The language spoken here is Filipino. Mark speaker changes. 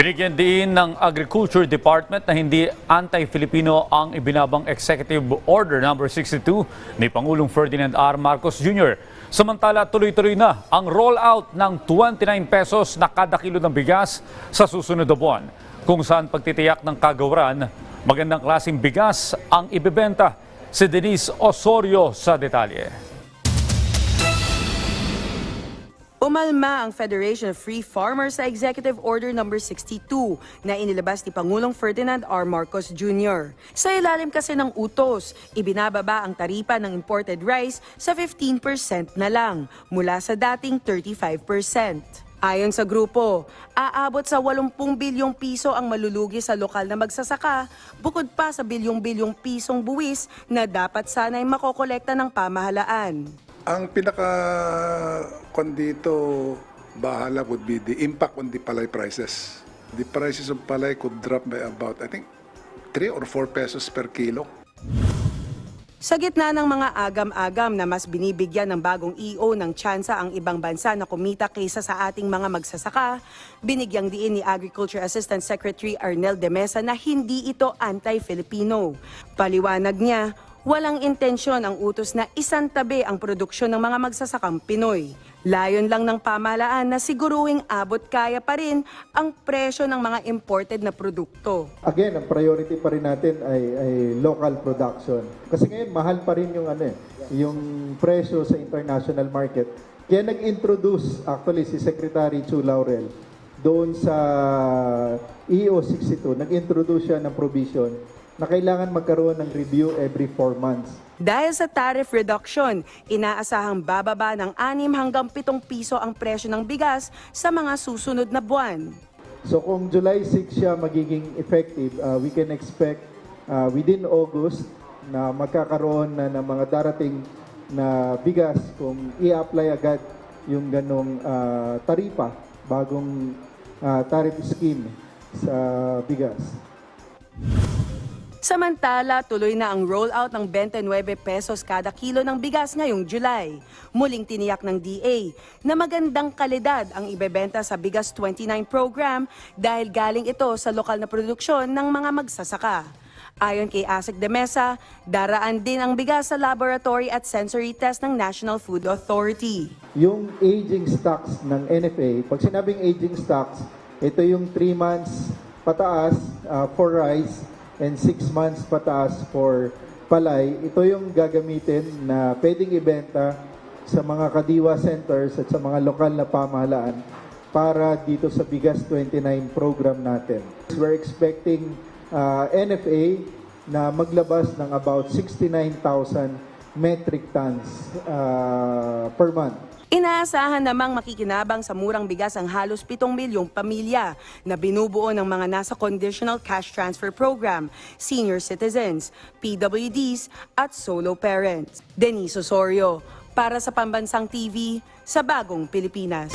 Speaker 1: Binigyan din ng Agriculture Department na hindi anti-Filipino ang ibinabang Executive Order number 62 ni Pangulong Ferdinand R. Marcos Jr. Samantala, tuloy-tuloy na ang rollout ng 29 pesos na kada kilo ng bigas sa susunod na buwan. Kung saan pagtitiyak ng kagawaran, magandang klaseng bigas ang ibebenta. Si Denise Osorio sa detalye.
Speaker 2: Umalma ang Federation of Free Farmers sa Executive Order No. 62 na inilabas ni Pangulong Ferdinand R. Marcos Jr. Sa ilalim kasi ng utos, ibinababa ang taripa ng imported rice sa 15% na lang mula sa dating 35%. Ayon sa grupo, aabot sa 80 bilyong piso ang malulugi sa lokal na magsasaka, bukod pa sa bilyong-bilyong pisong buwis na dapat sana'y makokolekta ng pamahalaan.
Speaker 3: Ang pinaka kon dito bahala would be the impact on the palay prices. The prices of palay could drop by about I think 3 or 4 pesos per kilo.
Speaker 2: Sa gitna ng mga agam-agam na mas binibigyan ng bagong EO ng tsansa ang ibang bansa na kumita kaysa sa ating mga magsasaka, binigyang diin ni Agriculture Assistant Secretary Arnel de Mesa na hindi ito anti-Filipino. Paliwanag niya, walang intensyon ang utos na isantabi ang produksyon ng mga magsasakang Pinoy. Layon lang ng pamahalaan na siguruing abot kaya pa rin ang presyo ng mga imported na produkto.
Speaker 4: Again, ang priority pa rin natin ay, ay local production. Kasi ngayon, mahal pa rin yung, ano, eh, yung presyo sa international market. Kaya nag-introduce actually si Secretary Chu Laurel doon sa E EO 62, nag-introduce siya ng provision na kailangan magkaroon ng review every 4 months.
Speaker 2: Dahil sa tariff reduction, inaasahang bababa ng 6 hanggang 7 piso ang presyo ng bigas sa mga susunod na buwan.
Speaker 4: So kung July 6 siya magiging effective, uh, we can expect uh, within August na magkakaroon na ng mga darating na bigas kung i-apply agad yung ganong uh, taripa, bagong uh, tariff scheme sa bigas.
Speaker 2: Samantala, tuloy na ang rollout ng 29 pesos kada kilo ng bigas ngayong July. Muling tiniyak ng DA na magandang kalidad ang ibebenta sa Bigas 29 program dahil galing ito sa lokal na produksyon ng mga magsasaka. Ayon kay Asik de Mesa, daraan din ang bigas sa laboratory at sensory test ng National Food Authority.
Speaker 4: Yung aging stocks ng NFA, pag sinabing aging stocks, ito yung 3 months pataas uh, for rice and 6 months pataas for palay. Ito yung gagamitin na pwedeng ibenta sa mga kadiwa centers at sa mga lokal na pamahalaan para dito sa Bigas 29 program natin. We're expecting uh, NFA na maglabas ng about 69,000 metric tons uh, per month.
Speaker 2: Inaasahan namang makikinabang sa murang bigas ang halos 7 milyong pamilya na binubuo ng mga nasa Conditional Cash Transfer Program, senior citizens, PWDs at solo parents. Denise Osorio, para sa Pambansang TV, sa Bagong Pilipinas.